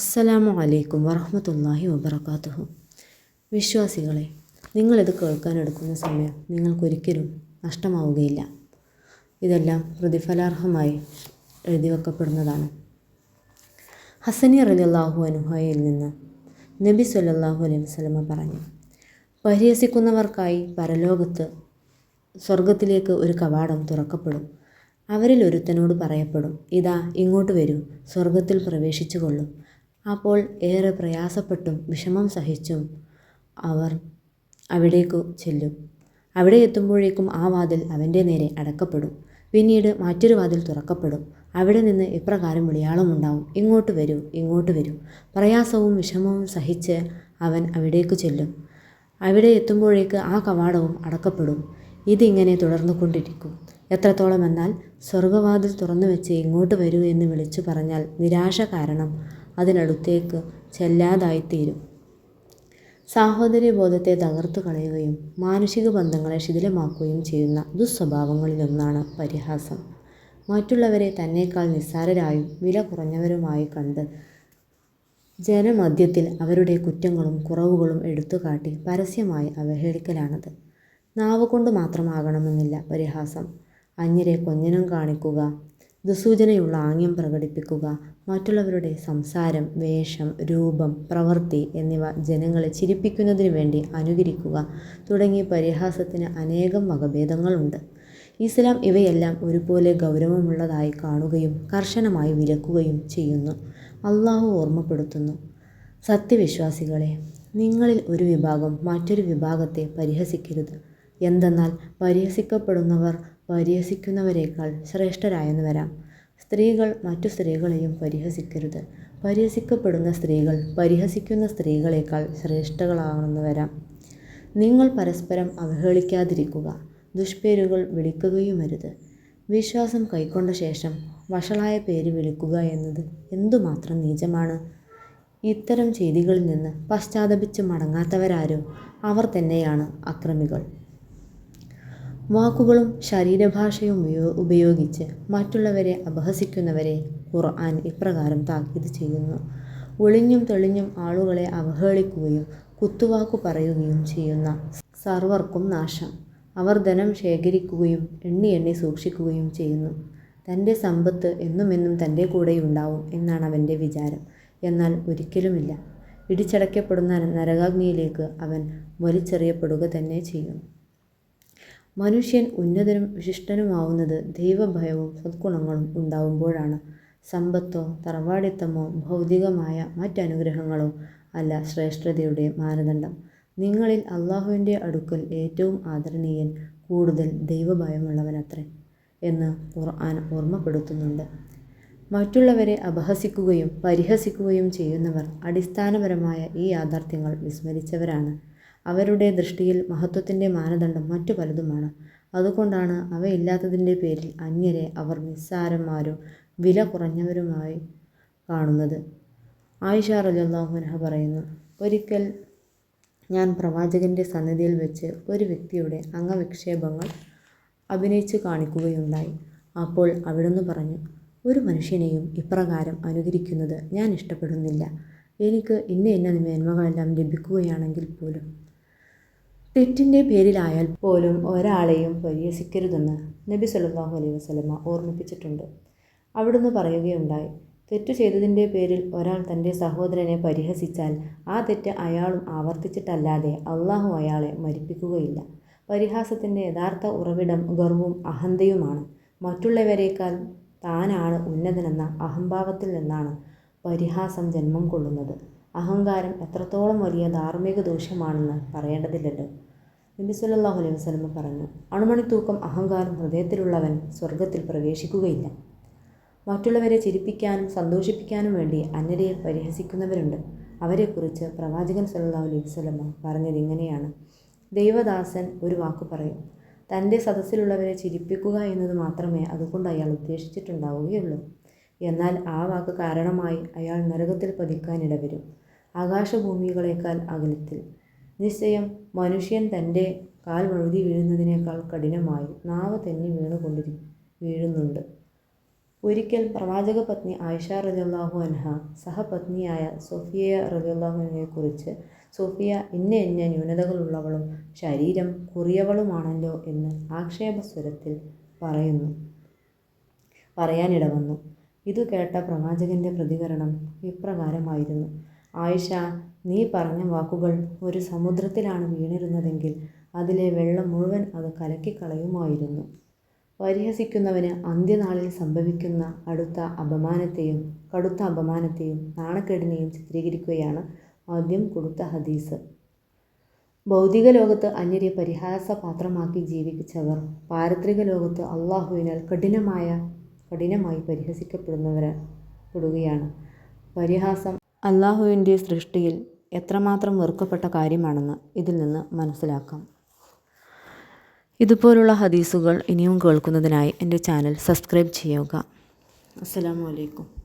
അസ്സലാമു അലൈക്കും വറഹ്മത്തുള്ളാഹി വബറകാതുഹു. വിശ്വാസികളെ നിങ്ങളിത് കേൾക്കാനെടുക്കുന്ന സമയം നിങ്ങൾക്കൊരിക്കലും നഷ്ടമാവുകയില്ല. ഇതെല്ലാം പ്രതിഫലാർഹമായി എഴുതി വെക്കപ്പെടുന്നതാണ് ഹസനി റലിയല്ലാഹു അനുഹായിൽ നിന്ന് നബി സല്ലാഹു അലൈഹി വസല്ലമ പറഞ്ഞു പരിഹസിക്കുന്നവർക്കായി പരലോകത്ത് സ്വർഗത്തിലേക്ക് ഒരു കവാടം തുറക്കപ്പെടും. അവരിൽ ഒരുത്തനോട് പറയപ്പെടും ഇതാ ഇങ്ങോട്ട് വരൂ സ്വർഗത്തിൽ പ്രവേശിച്ചു കൊള്ളും അപ്പോൾ ഏറെ പ്രയാസപ്പെട്ടും വിഷമം സഹിച്ചും അവർ അവിടേക്കു ചെല്ലും. അവിടെ എത്തുമ്പോഴേക്കും ആ വാതിൽ അവന്റെ നേരെ അടക്കപ്പെടും. പിന്നീട് മറ്റൊരു വാതിൽ തുറക്കപ്പെടും. അവിടെ നിന്ന് ഇപ്രകാരം വിളിയാളമുണ്ടാവും ഇങ്ങോട്ട് വരൂ ഇങ്ങോട്ട് വരൂ. പ്രയാസവും വിഷമവും സഹിച്ച് അവൻ അവിടേക്ക് ചെല്ലും. അവിടെ എത്തുമ്പോഴേക്ക് ആ കവാടവും അടക്കപ്പെടും. ഇതിങ്ങനെ തുടർന്നു കൊണ്ടിരിക്കും എത്രത്തോളം എന്നാൽ സ്വർഗവാതിൽ തുറന്നു വെച്ച് ഇങ്ങോട്ട് വരൂ എന്ന് വിളിച്ചു പറഞ്ഞാൽ നിരാശ കാരണം അതിനടുത്തേക്ക് ചെല്ലാതായിത്തീരും. സാഹോദര്യബോധത്തെ തകർത്തു കളയുകയും മാനുഷിക ബന്ധങ്ങളെ ശിഥിലമാക്കുകയും ചെയ്യുന്ന ദുസ്വഭാവങ്ങളിലൊന്നാണ് പരിഹാസം. മറ്റുള്ളവരെ തന്നേക്കാൾ നിസ്സാരരായും വില കുറഞ്ഞവരുമായി കണ്ട് ജനമധ്യത്തിൽ അവരുടെ കുറ്റങ്ങളും കുറവുകളും എടുത്തുകാട്ടി പരസ്യമായി അവഹേളിക്കലാണത്. നാവുകൊണ്ട് മാത്രമാകണമെന്നില്ല പരിഹാസം. അന്യരെ കൊഞ്ഞനം കാണിക്കുക ദുസൂചനയുള്ള ആംഗ്യം പ്രകടിപ്പിക്കുക മറ്റുള്ളവരുടെ സംസാരം വേഷം രൂപം പ്രവൃത്തി എന്നിവ ജനങ്ങളെ ചിരിപ്പിക്കുന്നതിന് വേണ്ടി അനുകരിക്കുക തുടങ്ങിയ പരിഹാസത്തിന് അനേകം വകഭേദങ്ങളുണ്ട്. ഇസ്ലാം ഇവയെല്ലാം ഒരുപോലെ ഗൗരവമുള്ളതായി കാണുകയും കർശനമായി വിലക്കുകയും ചെയ്യുന്നു. അള്ളാഹു ഓർമ്മപ്പെടുത്തുന്നു. സത്യവിശ്വാസികളെ നിങ്ങളിൽ ഒരു വിഭാഗം മറ്റൊരു വിഭാഗത്തെ പരിഹസിക്കരുത്. എന്തെന്നാൽ പരിഹസിക്കപ്പെടുന്നവർ പരിഹസിക്കുന്നവരേക്കാൾ ശ്രേഷ്ഠരായെന്ന് വരാം സ്ത്രീകൾ മറ്റു സ്ത്രീകളെയും പരിഹസിക്കരുത്. പരിഹസിക്കപ്പെടുന്ന സ്ത്രീകൾ പരിഹസിക്കുന്ന സ്ത്രീകളേക്കാൾ ശ്രേഷ്ഠകളാണെന്ന് വരാം നിങ്ങൾ പരസ്പരം അവഹേളിക്കാതിരിക്കുക. ദുഷ്പേരുകൾ വിളിക്കുകയുമരുത്. വിശ്വാസം കൈക്കൊണ്ട ശേഷം വഷളായ പേര് വിളിക്കുക എന്നത് എന്തുമാത്രം നീചമാണ്? ഇത്തരം ചെയ്തികളിൽ നിന്ന് പശ്ചാത്തപിച്ച് മടങ്ങാത്തവരാരോ അവർ തന്നെയാണ് അക്രമികൾ. വാക്കുകളും ശരീരഭാഷയും ഉപയോഗിച്ച് മറ്റുള്ളവരെ അപഹസിക്കുന്നവരെ ഖുർആൻ ഇപ്രകാരം താക്കീത് ചെയ്യുന്നു. ഒളിഞ്ഞും തെളിഞ്ഞും ആളുകളെ അവഹേളിക്കുകയും കുത്തുവാക്കു പറയുകയും ചെയ്യുന്ന സർവർക്കും നാശം. അവർ ധനം ശേഖരിക്കുകയും എണ്ണി എണ്ണി സൂക്ഷിക്കുകയും ചെയ്യുന്നു. തന്റെ സമ്പത്ത് എന്നുമെന്നും തന്റെ കൂടെയുണ്ടാവും എന്നാണ് അവന്റെ വിചാരം. എന്നാൽ ഒരിക്കലുമില്ല. ഇടിച്ചടയ്ക്കപ്പെടുന്ന നരകാഗ്നിയിലേക്ക് അവൻ വലിച്ചെറിയപ്പെടുക തന്നെ ചെയ്യും മനുഷ്യൻ ഉന്നതനും വിശിഷ്ടനുമാവുന്നത് ദൈവഭയവും സദ്ഗുണങ്ങളും ഉണ്ടാവുമ്പോഴാണ്. സമ്പത്തോ തറവാടിത്തമോ ഭൗതികമായ മറ്റനുഗ്രഹങ്ങളോ അല്ല ശ്രേഷ്ഠതയുടെ മാനദണ്ഡം. നിങ്ങളിൽ അള്ളാഹുവിന്റെ അടുക്കൽ ഏറ്റവും ആദരണീയൻ കൂടുതൽ ദൈവഭയമുള്ളവനത്രേ എന്ന് ഖുർആൻ ഓർമ്മപ്പെടുത്തുന്നുണ്ട്. മറ്റുള്ളവരെ അപഹസിക്കുകയും പരിഹസിക്കുകയും ചെയ്യുന്നവർ അടിസ്ഥാനപരമായ ഈ യാഥാർത്ഥ്യങ്ങൾ വിസ്മരിച്ചവരാണ്. അവരുടെ ദൃഷ്ടിയിൽ മഹത്വത്തിന്റെ മാനദണ്ഡം മറ്റു പലതുമാണ്. അതുകൊണ്ടാണ് അവയില്ലാത്തതിന്റെ പേരിൽ അന്യരെ അവർ നിസ്സാരന്മാരും വില കുറഞ്ഞവരുമായി കാണുന്നത്. ആയിഷ റലിയല്ലാഹുനഹ പറയുന്നു ഒരിക്കൽ ഞാൻ പ്രവാചകന്റെ സന്നിധിയിൽ വെച്ച് ഒരു വ്യക്തിയുടെ അംഗവിക്ഷേപങ്ങൾ അഭിനയിച്ചു കാണിക്കുകയുണ്ടായി. അപ്പോൾ അവിടുന്ന് പറഞ്ഞു ഒരു മനുഷ്യനെയും ഇപ്രകാരം അനുകരിക്കുന്നത് ഞാൻ ഇഷ്ടപ്പെടുന്നില്ല. എനിക്ക് ഇന്ന ഇന്ന മേന്മകളെല്ലാം ലഭിക്കുകയാണെങ്കിൽ പോലും തെറ്റിന്റെ പേരിലായാൽ പോലും ഒരാളെയും പരിഹസിക്കരുതെന്ന് നബി സല്ലല്ലാഹു അലൈഹി വസല്ലമ ഓർമ്മിപ്പിച്ചിട്ടുണ്ട്. അവിടുന്ന് പറയുകയുണ്ടായി തെറ്റു ചെയ്തതിന്റെ പേരിൽ ഒരാൾ തന്റെ സഹോദരനെ പരിഹസിച്ചാൽ ആ തെറ്റ് അയാളും ആവർത്തിച്ചിട്ടല്ലാതെ അള്ളാഹു അയാളെ മരിപ്പിക്കുകയില്ല. പരിഹാസത്തിന്റെ യഥാർത്ഥ ഉറവിടം ഗർവും അഹന്തയുമാണ്. മറ്റുള്ളവരേക്കാൾ താനാണ് ഉന്നതനെന്ന അഹംഭാവത്തിൽ നിന്നാണ് പരിഹാസം ജന്മം കൊള്ളുന്നത്. അഹങ്കാരം എത്രത്തോളം വലിയ ധാർമ്മിക ദോഷമാണെന്ന് പറയേണ്ടതില്ലല്ലോ. നബി സല്ലാഹു അലൈഹി വസ്ലമ പറഞ്ഞു അണുമണി തൂക്കം അഹങ്കാരം ഹൃദയത്തിലുള്ളവൻ സ്വർഗത്തിൽ പ്രവേശിക്കുകയില്ല. മറ്റുള്ളവരെ ചിരിപ്പിക്കാനും സന്തോഷിപ്പിക്കാനും വേണ്ടി അന്യരെ പരിഹസിക്കുന്നവരുണ്ട്. അവരെക്കുറിച്ച് പ്രവാചകൻ സല്ലാഹു അലൈഹി വസ്ലമ പറഞ്ഞത് ഇങ്ങനെയാണ്. ദൈവദാസൻ ഒരു വാക്ക് പറയും തന്റെ സദസ്സിലുള്ളവരെ ചിരിപ്പിക്കുക എന്നത് മാത്രമേ അതുകൊണ്ട് അയാൾ ഉദ്ദേശിച്ചിട്ടുണ്ടാവുകയുള്ളൂ. എന്നാൽ ആ വാക്ക് കാരണമായി അയാൾ നരകത്തിൽ പതിക്കാനിടവരും ആകാശഭൂമികളേക്കാൾ അകലത്തിൽ നിശ്ചയം മനുഷ്യൻ തന്റെ കാൽ വഴുതി വീഴുന്നതിനേക്കാൾ കഠിനമായി നാവ് തെന്നി വീണുകൊണ്ടിരി വീഴുന്നുണ്ട്. ഒരിക്കൽ പ്രവാചക പത്നി ആയിഷ റജുല്ലാഹു അൻഹ സഹപത്നിയായ സോഫിയ റളിയല്ലാഹുവിനെ കുറിച്ച് സോഫിയ ഇന്ന ഇന്ന ന്യൂനതകളുള്ളവളും ശരീരം കുറിയവളുമാണല്ലോ എന്ന് ആക്ഷേപസ്വരത്തിൽ പറയുന്നു. പറയാനിട വന്നു ഇതു കേട്ട പ്രവാചകന്റെ പ്രതികരണം ഇപ്രകാരമായിരുന്നു. ആയിഷ നീ പറഞ്ഞ വാക്കുകൾ ഒരു സമുദ്രത്തിലാണ് വീണിരുന്നതെങ്കിൽ അതിലെ വെള്ളം മുഴുവൻ അത് കലക്കിക്കളയുമായിരുന്നു. പരിഹസിക്കുന്നവന് അന്ത്യനാളിൽ സംഭവിക്കുന്ന അടുത്ത അപമാനത്തെയും കടുത്ത അപമാനത്തെയും നാണക്കേടിനെയും ചിത്രീകരിക്കുകയാണ് ആദ്യം കൊടുത്ത ഹദീസ്. ഭൗതിക ലോകത്ത് അന്യരെ പരിഹാസപാത്രമാക്കി ജീവിച്ചവർ പാരത്രിക ലോകത്ത് അള്ളാഹുവിനാൽ കഠിനമായ കഠിനമായി പരിഹസിക്കപ്പെടുന്നവർ പെടുകയാണ്. പരിഹാസം അള്ളാഹുവിന്റെ സൃഷ്ടിയിൽ എത്രമാത്രം വെറുക്കപ്പെട്ട കാര്യമാണെന്ന് ഇതിൽ നിന്ന് മനസ്സിലാക്കാം. ഇതുപോലുള്ള ഹദീസുകൾ ഇനിയും കേൾക്കുന്നതിനായി എന്റെ ചാനൽ സബ്സ്ക്രൈബ് ചെയ്യുക. അസ്സാം അലൈക്കും.